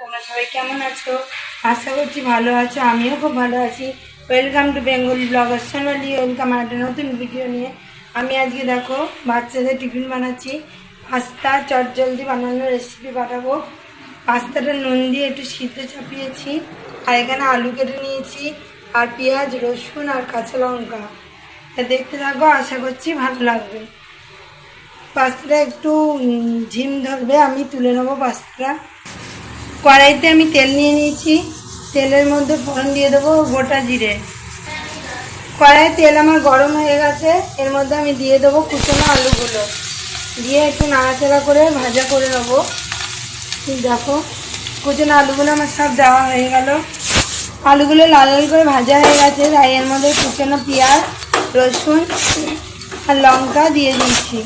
তোমরা সবাই কেমন আছো? আশা করছি ভালো আছো, আমিও খুব ভালো আছি। Welcome to Bengali blogger Sonali welcome একটা নতুন ভিডিও নিয়ে। আমি আজকে দেখো, বাচ্চাদের টিফিন বানাচ্ছি। পাস্তা চট জলদি বানানোর রেসিপি পাঠাবো পাস্তাটা নুন দিয়ে একটু সিদ্ধ চাপিয়েছি, আর এখানে আলু কেটে নিয়েছি, আর পেঁয়াজ, রসুন, আর কাঁচা লঙ্কা। দেখতে থাকো, আশা করছি ভালো লাগবে। পাস্তাটা একটু ঝিম ধরবে আমি তুলে নেব পাস্তাটা। কড়াইতে আমি তেল নিয়ে নিয়েছি। তেলের মধ্যে ফোড়ন দিয়ে দেবো গোটা জিরে। কড়াই তেল আমার গরম হয়ে গেছে। এর মধ্যে আমি দিয়ে দেবো কুচনো আলুগুলো। দিয়ে একটু নাড়াচাড়া করে ভাজা করে নেব। দেখো, কুচনো আলুগুলো আমার সব দেওয়া হয়ে গেল। আলুগুলো লাল লাল করে ভাজা হয়ে গেছে। তাই এর মধ্যে কুচনো পেঁয়াজ, রসুন আর লঙ্কা দিয়ে দিয়েছি।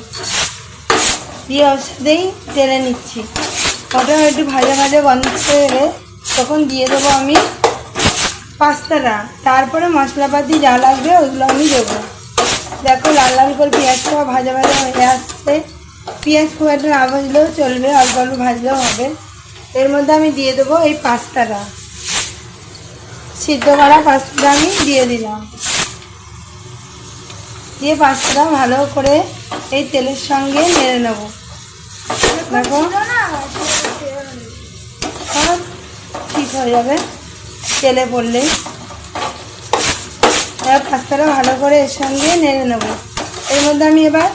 দিয়ে ওর সাথেই তেলে নিচ্ছি। ওটা একটু ভাজা ভাজা গন্ধ গেলে তখন দিয়ে দেবো আমি পাস্তাটা। তারপরে মশলাপাতি যা লাগবে ওইগুলো আমি দেবো। দেখো লাল লাল করে পেঁয়াজটা ভাজা ভাজা হয়ে আসছে। পেঁয়াজ খুব একটা না ভাজলেও চলবে অল্প অল্প ভাজলেও হবে। এর মধ্যে আমি দিয়ে দেবো এই পাস্তাটা। সিদ্ধ করা পাস্তাটা আমি দিয়ে দিলাম। দিয়ে পাস্তাটা ভালো করে এই তেলের সঙ্গে নেড়ে নেব। দেখো সব হয়ে যাবে। তেলে পড়লেই এবার পাস্তাটা ভালো করে এর সঙ্গে নেড়ে নেব। এর মধ্যে আমি এবার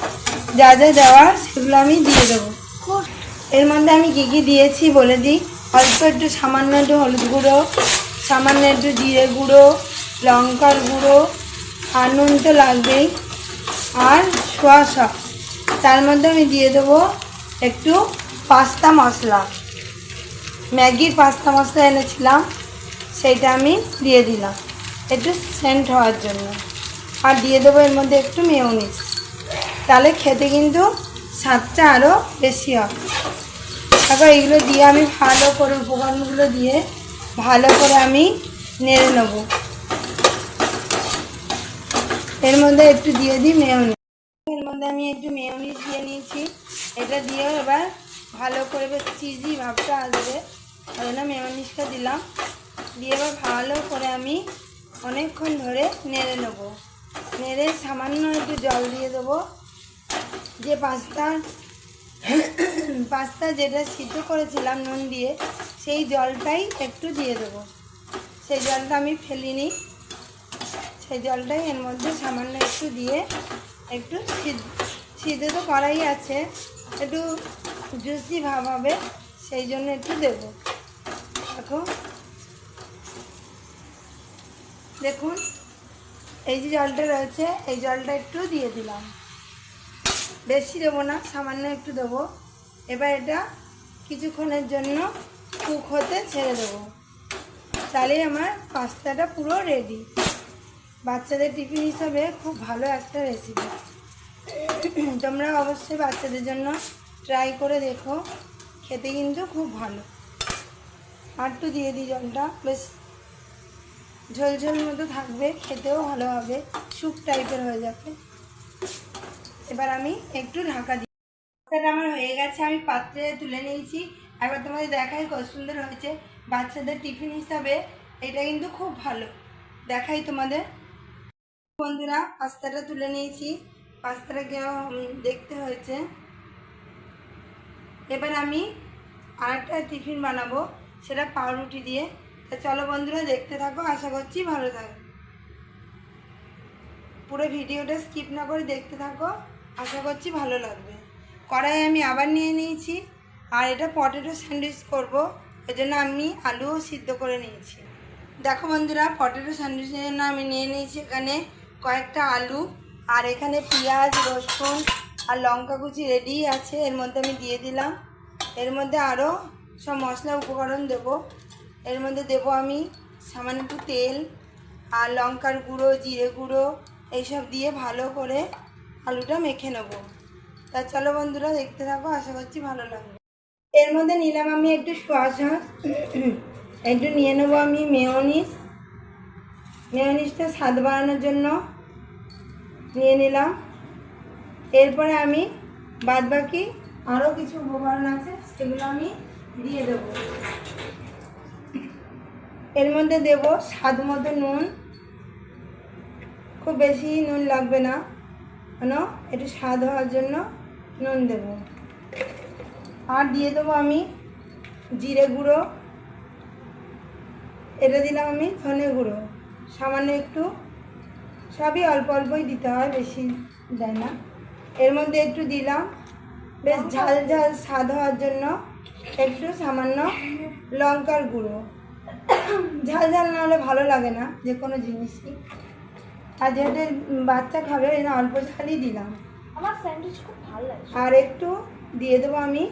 যা যা দেওয়ার সেগুলো আমি দিয়ে দেবো। এর মধ্যে আমি কী কী দিয়েছি বলে দিই। অল্প একটু সামান্য একটু হলুদ গুঁড়ো, সামান্য একটু জিরে গুঁড়ো, লঙ্কার গুঁড়ো, আর নুন তো লাগবেই, আর সোয়া তার মধ্যে আমি দিয়ে দেবো একটু পাস্তা মশলা। ম্যাগির পাস্তা মশলা এনেছিলাম, সেইটা আমি দিয়ে দিলাম। একটু সেন্ট হওয়ার জন্য। আর দিয়ে দেবো এর মধ্যে একটু মেয়নিস তাহলে খেতে কিন্তু স্বাদটা আরও বেশি হবে। তারপর এইগুলো দিয়ে আমি ভালো করে, উপকরণগুলো দিয়ে ভালো করে আমি নেড়ে নেব। এর মধ্যে একটু দিয়ে দিই মেয়নিস এর মধ্যে আমি একটু মেয়নিস দিয়ে নিয়েছি। এটা দিয়েও এবার ভালো করে চিজি ভাবটা আসবে। ওই জন্য মেয়নিসটা দিলাম। দিয়ে এবার ভালো করে আমি অনেকক্ষণ ধরে নেড়ে নেব। নেড়ে সামান্য একটু জল দিয়ে দেবো। যে পাস্তা পাস্তা যেটা সিদ্ধ করেছিলাম নুন দিয়ে, সেই জলটাই একটু দিয়ে দেবো। সেই জলটা আমি ফেলিনি। সেই জলটাই এর মধ্যে সামান্য একটু দিয়ে একটু সিদ্ধ তো করাই আছে, একটু জুসি ভাব হবে, সেই জন্য একটু দেবো। দেখো। দেখুন, এই যে জলটা রয়েছে, এই জলটা একটু দিয়ে দিলাম। বেশি দেবো না, সামান্য একটু দেবো। এবার এটা কিছুক্ষণের জন্য কুক হতে ছেড়ে দেবো। তাহলেই আমার পাস্তাটা পুরো রেডি বাচ্চাদের টিফিন হিসাবে খুব ভালো একটা রেসিপি তোমরা অবশ্যই বাচ্চাদের জন্য ট্রাই করে দেখো। খেতে কিন্তু খুব ভালো। একটু দিয়ে দিই জলটা, বেশ ঝোল ঝোল মতো থাকবে, খেতেও ভালো হবে স্যুপ টাইপের হয়ে যাবে। এবার আমি একটু ঢাকা দিই পাস্তাটা আমার হয়ে গেছে, আমি পাত্রে তুলে নিয়েছি। একবার তোমাদের দেখাই কত সুন্দর হয়েছে। বাচ্চাদের টিফিন হিসাবে এটা কিন্তু খুব ভালো। দেখাই তোমাদের। বন্ধুরা, পাস্তাটা তুলে নিয়েছি। পাস্তাটা কেমন দেখতে হয়েছে। এবার আমি আরেকটা টিফিন বানাবো। সেটা পাউরুটি দিয়ে। তা চলো বন্ধুরা, দেখতে থাকো, আশা করছি ভালো থাকো। পুরো ভিডিওটা স্কিপ না করে দেখতে থাকো, আশা করছি ভালো লাগবে। কড়াই আমি আবার নিয়ে নিয়েছি, আর এটা পটেটো স্যান্ডউইচ করব ওই জন্য আমি আলুও সিদ্ধ করে নিয়েছি। দেখো বন্ধুরা পটেটো স্যান্ডউইচের জন্য আমি নিয়ে নিয়েছি এখানে কয়েকটা আলু, আর এখানে পেঁয়াজ, রসুন আর লঙ্কা কুচি রেডি আছে, এর মধ্যে আমি দিয়ে দিলাম। এর মধ্যে আরও সব মশলা উপকরণ দেব। এর মধ্যে দেব আমি সামান্য একটু তেল আর লঙ্কার গুঁড়ো, জিরে গুঁড়ো, এইসব দিয়ে ভালো করে আলুটা মেখে নেব। তা চলো বন্ধুরা, দেখতে থাকো, আশা করছি ভালো লাগবে। এর মধ্যে নিলাম আমি একটু সোয়া একটু নিয়ে নেব আমি মেয়নিস মেয়নিসটা স্বাদ বাড়ানোর জন্য নিয়ে নিলাম। এরপরে আমি বাদ বাকি আরও কিছু উপকরণ আছে, সেগুলো আমি দিয়ে দেবো। এর মধ্যে দেব স্বাদ মতো নুন। খুব বেশি নুন লাগবে না। কেন? একটু স্বাদ হওয়ার জন্য নুন দেব। আর দিয়ে দেবো আমি জিরে গুঁড়ো। এটা দিলাম আমি ধনে গুঁড়ো। সামান্য একটু। সবই অল্প অল্পই দিতে হয় বেশি দেয় না। এর মধ্যে একটু দিলাম। বেশ ঝাল ঝাল স্বাদ হওয়ার জন্য। একটু সামান্য লঙ্কার গুঁড়ো। ঝাল ঝাল না হলে ভালো লাগে না যে কোনো জিনিসই। আর যেহেতু বাচ্চা খাবে এই জন্য অল্প ঝালই দিলাম। আমার স্যান্ডউইচ খুব ভালো লাগে। আর একটু দিয়ে দেবো আমি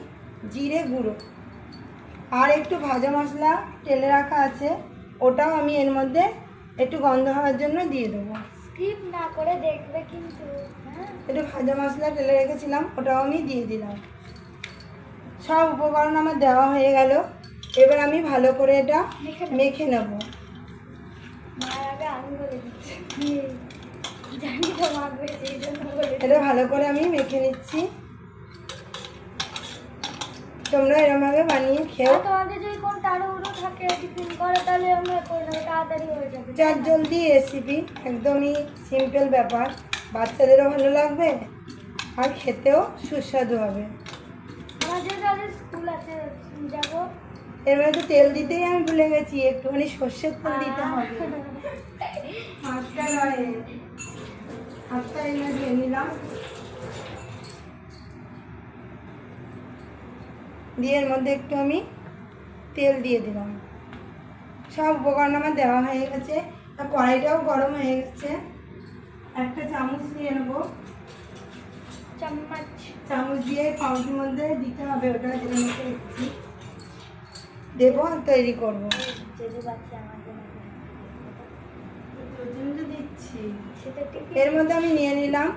জিরে গুঁড়ো। আর একটু ভাজা মশলা তেলে রাখা আছে ওটাও আমি এর মধ্যে একটু গন্ধ হওয়ার জন্য দিয়ে দেবো। স্কিপ না করে দেখবে কিন্তু হ্যাঁ। একটু ভাজা মশলা তেলে রেখেছিলাম ওটাও আমি দিয়ে দিলাম। সব উপকরণ আমার দেওয়া হয়ে গেল। এবার আমি ভালো করে এটা মেখে নেব। এটা ভালো করে আমি মেখে নিচ্ছি। তোমরা এরমভাবে বানিয়ে খেও। আর তোমাদের যদি কোন তাড়াহুড়ো থাকে টিফিন করে তাহলে আমরা করে নেব তাড়াতাড়ি হয়ে যাবে। চার জলদি রেসিপি একদমই সিম্পল ব্যাপার। বাচ্চাদেরও ভালো লাগবে আর খেতেও সুস্বাদু হবে। স্কুল আছে যাব। এর মধ্যে তেল দিতেই আমি ভুলে গেছি একটুখানি সর্ষের তেল দিতে হবে। হাতটা নয় হাতটা এনে দিয়ে নিলাম। দিয়ে এর মধ্যে একটু আমি তেল দিয়ে দিলাম। সব উপকরণ আমার দেওয়া হয়ে গেছে আর কড়াইটাও গরম হয়ে গেছে। একটা চামচ নিয়ে নেব। চামচ। চামচ দিয়ে পাউটির মধ্যে দিতে হবে ওটা যেটা মধ্যে দিচ্ছি দেবো আর তৈরি করব। দিচ্ছি। এর মধ্যে আমি নিয়ে নিলাম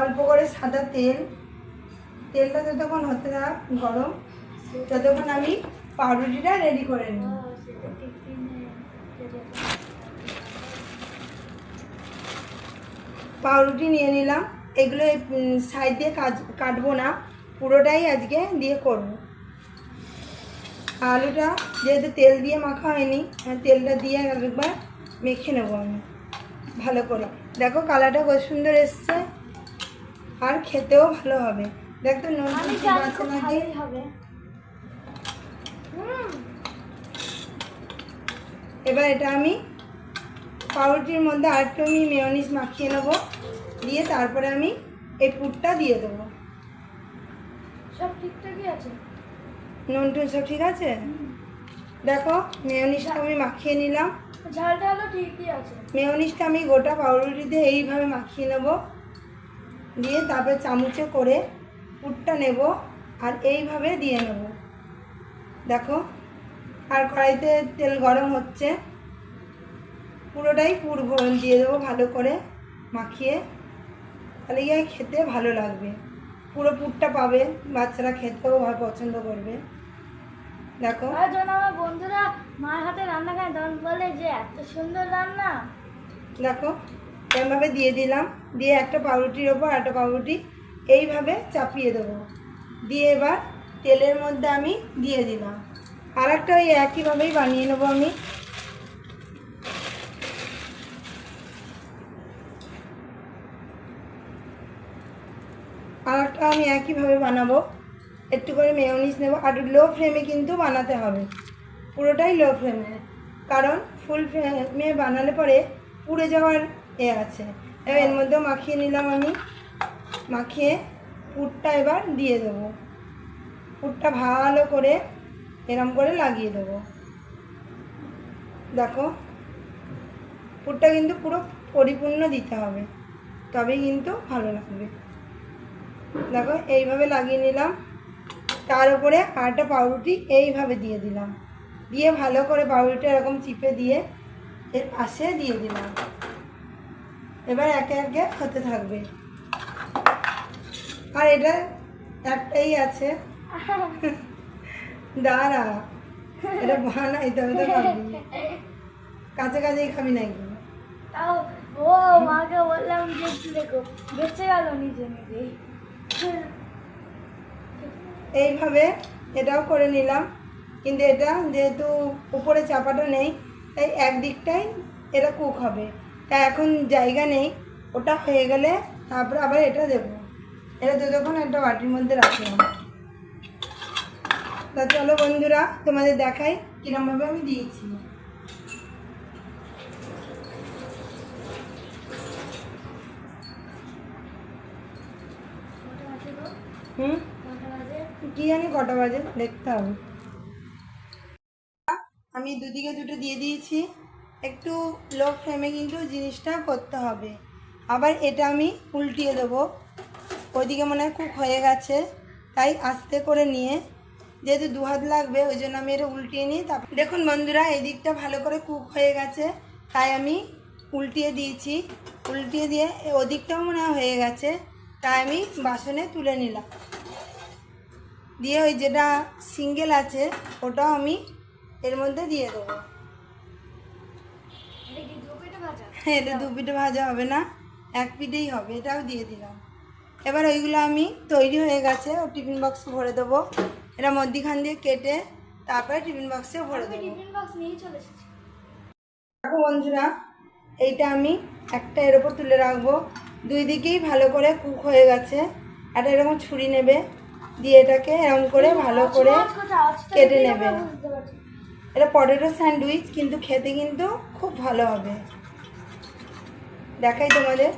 অল্প করে সাদা তেল। তেলটা যতক্ষণ হতে থাক গরম ততক্ষণ আমি পাউরুটিটা রেডি করে নিই। পাউরুটি নিয়ে নিলাম। এগুলো সাইড দিয়ে কাজ কাটবো না। পুরোটাই আজকে দিয়ে করব। আলুটা যেহেতু তেল দিয়ে মাখা হয়নি আর তেলটা দিয়ে একবার মেখে নেব আমি ভালো করে। দেখো কালারটা খুব সুন্দর এসছে আর খেতেও ভালো হবে। দেখ নুন এবার এটা আমি পাউরুটির মধ্যে আর একটু আমি মেয়নিস মাখিয়ে নেব। দিয়ে তারপরে আমি এই পুরটা দিয়ে দেবো। সব ঠিকঠাকই আছে? নুন টুন সব ঠিক আছে? দেখো মেয়নিসটা আমি মাখিয়ে নিলাম। ঝাল ঝালও ঠিকই আছে। মেয়নিসটা আমি গোটা পাউরুটিতে এইভাবে মাখিয়ে নেব। দিয়ে তারপরে চামচে করে পুরটা নেব আর এইভাবে দিয়ে নেব। দেখো আর কড়াইতে তেল গরম হচ্ছে। পুরোটাই পুর ভরণ দিয়ে দেবো ভালো করে মাখিয়ে। তাহলে গিয়ে খেতে ভালো লাগবে। পুরো পুরটা পাবে বাচ্চারা খেতেও ভালো পছন্দ করবে। দেখো। আর যখন আমার বন্ধুরা মার হাতে রান্না খায় তখন বলে যে এত সুন্দর রান্না। দেখো এরমভাবে দিয়ে দিলাম। দিয়ে একটা পাউরুটির ওপর একটা পাউরুটি এইভাবে চাপিয়ে দেবো। দিয়ে এবার তেলের মধ্যে আমি দিয়ে দিলাম। আর একটা ওই একইভাবেই বানিয়ে নেব আমি। একটা আমি একইভাবে বানাবো। একটু করে মেয়নিস নেব। আর লো ফ্লেমে কিন্তু বানাতে হবে। পুরোটাই লো ফ্লেমে কারণ ফুল ফ্লেমে বানালে পরে পুড়ে যাওয়ার এ আছে। এবার এর মধ্যেও মাখিয়ে নিলাম আমি। মাখিয়ে পুরটা এবার দিয়ে দেবো। পুরটা ভালো করে এরম করে লাগিয়ে দেবো। দেখো, পুরটা কিন্তু পুরো পরিপূর্ণ দিতে হবে। তবেই কিন্তু ভালো লাগবে। দেখো এইভাবে লাগিয়ে নিলাম। তার উপরে আটা পাউরুটি এইভাবে দিয়ে দিলাম। দিয়ে ভালো করে পাউরুটি এরকম চিপে দিয়ে এর পাশে দিয়ে দিলাম। এবার একে একে হতে থাকবে। আর এটা একটাই আছে। দাঁড়া এটা বানাই তবে তো খাবি কাছে কাছেই খাবি নাকি? ও মাকে বললাম যে দেখো বেঁচে গেল নিজে নিজেই। এইভাবে এটাও করে নিলাম। কিন্তু এটা যেহেতু উপরে চাপাটা নেই, তাই একদিকটাই এটা কুক হবে। তাই এখন জায়গা নেই, ওটা হয়ে গেলে তারপরে আবার এটা দেবো। এটা যতক্ষণ একটা বাটির মধ্যে হবে। তা চলো বন্ধুরা, তোমাদের দেখাই কিরমভাবে আমি দিয়েছি কটা বাজে গো? হুম? কি জানি কটা বাজে? দেখতে হবে। আমি দুদিকে দুটো দিয়ে দিয়েছি। একটু লো ফ্লেমে কিন্তু জিনিসটা করতে হবে। আবার এটা আমি উল্টিয়ে দেবো। ওইদিকে মনে হয় কুক হয়ে গেছে। তাই আস্তে করে নিয়ে, যেহেতু দু হাত লাগবে, ওই জন্য আমি এটা উল্টিয়ে নিই। তারপর দেখুন বন্ধুরা, এই দিকটা ভালো করে কুক হয়ে গেছে। তাই আমি উল্টিয়ে দিয়েছি। উল্টিয়ে দিয়ে ওদিকটাও মনে হয় হয়ে গেছে। তাই আমি বাসনে তুলে নিলাম। দিয়ে ওই যেটা সিঙ্গেল আছে ওটাও আমি এর মধ্যে দিয়ে দেবো। এটা দু এটা দু পিঠে ভাজা হবে না এক পিঠেই হবে এটাও দিয়ে দিলাম। এবার ওইগুলো আমি তৈরি হয়ে গেছে ও টিফিন বক্সে ভরে দেবো। এটা মধ্যিখান দিয়ে কেটে তারপরে টিফিন বক্সে ভরে দেবো। দেখো বন্ধুরা এইটা আমি একটা এর ওপর তুলে রাখব। দুই দিকেই ভালো করে কুক হয়ে গেছে। একটা এরকম ছুরি নেবে, দিয়ে এটাকে এরকম করে ভালো করে কেটে নেবে। এটা পটেটো স্যান্ডউইচ, কিন্তু খেতে কিন্তু খুব ভালো হবে। দেখাই তোমাদের।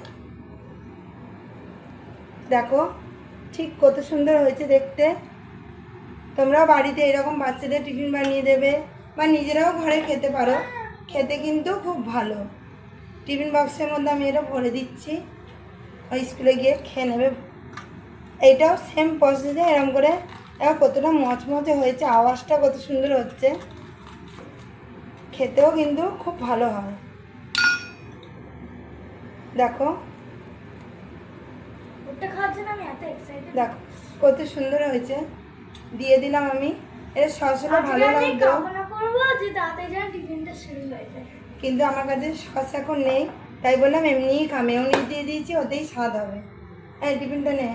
দেখো, ঠিক কত সুন্দর হয়েছে দেখতে। তোমরাও বাড়িতে এরকম বাচ্চাদের টিফিন বানিয়ে দেবে, বা নিজেরাও ঘরে খেতে পারো। খেতে কিন্তু খুব ভালো। টিফিন বক্সের মধ্যে আমি এটা ভরে দিচ্ছি। স্কুলে গিয়ে খেয়ে নেবে। এইটাও সেম প্রসেসে এরকম করে এবার কতটা মচমচে হয়েছে আওয়াজটা কত সুন্দর হচ্ছে। খেতেও কিন্তু খুব ভালো হয়। দেখো। দেখো কত সুন্দর হয়েছে। দিয়ে দিলাম আমি। এটা সসটা ভালো লাগতো। কিন্তু আমার কাছে সস এখন নেই। তাই বললাম, এমনি দিয়ে দিয়েছি, ওতেই স্বাদ হবে। এই টিফিনটা নে।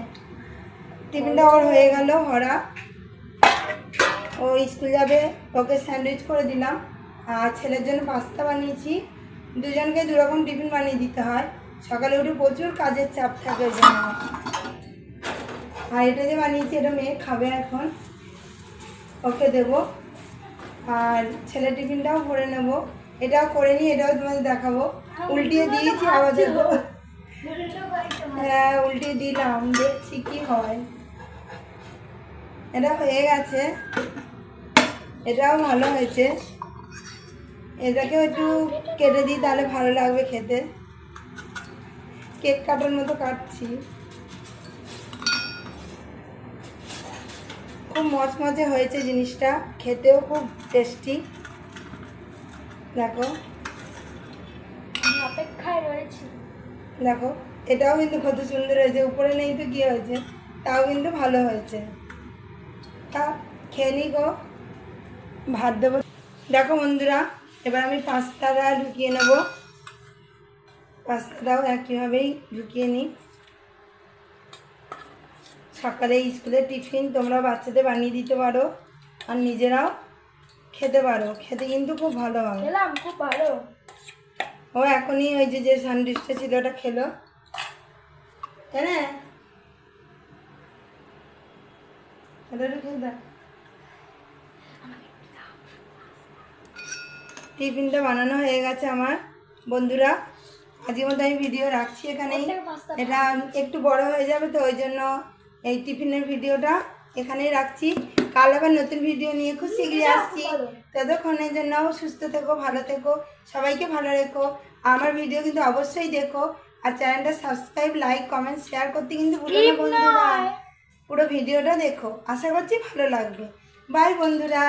টিফিনটা ওর হয়ে গেল ভরা ও স্কুল যাবে, ওকে স্যান্ডউইচ করে দিলাম। আর ছেলের জন্য পাস্তা বানিয়েছি। দুজনকে দুরকম টিফিন বানিয়ে দিতে হয়। সকালে উঠে প্রচুর কাজের চাপ থাকে ওই জন্য। আর এটা যে বানিয়েছি, এটা মেয়ে খাবে এখন। ওকে দেবো। আর ছেলে টিফিনটাও ভরে নেব। এটাও করে নিই এটাও তোমাদের দেখাবো। উল্টিয়ে দিয়েছি আবার। হ্যাঁ উল্টিয়ে দিলাম দেখছি কি হয়। এটা হয়ে গেছে। এটাও ভালো হয়েছে। এটাকেও একটু কেটে দিই তাহলে ভালো লাগবে খেতে। কেক কাটার মতো কাটছি। খুব মচমচে হয়েছে জিনিসটা খেতেও খুব টেস্টি দেখো। আমি অপেক্ষায় রয়েছি। দেখো এটাও কিন্তু কত সুন্দর হয়েছে। উপরে নেই তো কী হয়েছে? তাও কিন্তু ভালো হয়েছে। তা খেয়ে নি গো। ভাত দেবো। দেখো বন্ধুরা এবার আমি পাস্তাটা ঢুকিয়ে নেব। পাস্তাটাও একইভাবেই ঢুকিয়ে নিই। সকালে স্কুলের টিফিন তোমরা বাচ্চাদের বানিয়ে দিতে পারো আর নিজেরাও খেতে পারো। খেতে কিন্তু খুব ভালো হয়। খেলাম খুব ভালো। ও এখনই ওই যে যে স্যান্ডউইচটা ছিল ওটা খেলো। তাই না। টিফিনটা বানানো হয়ে গেছে আমার। বন্ধুরা আজকের মতো আমি ভিডিও রাখছি এখানেই। এটা একটু বড় হয়ে যাবে তো ওই জন্য এই টিফিনের ভিডিওটা এখানেই রাখছি। কাল আবার নতুন ভিডিও নিয়ে খুব শীঘ্রই আসছি। ততক্ষণের জন্য সুস্থ থেকো ভালো থেকো সবাইকে ভালো রেখো। আমার ভিডিও কিন্তু অবশ্যই দেখো। আর চ্যানেলটা সাবস্ক্রাইব লাইক কমেন্ট শেয়ার করতে কিন্তু ভুলো না বন্ধুরা। পুরো ভিডিওটা দেখো। আশা করছি ভালো লাগবে। বাই বন্ধুরা।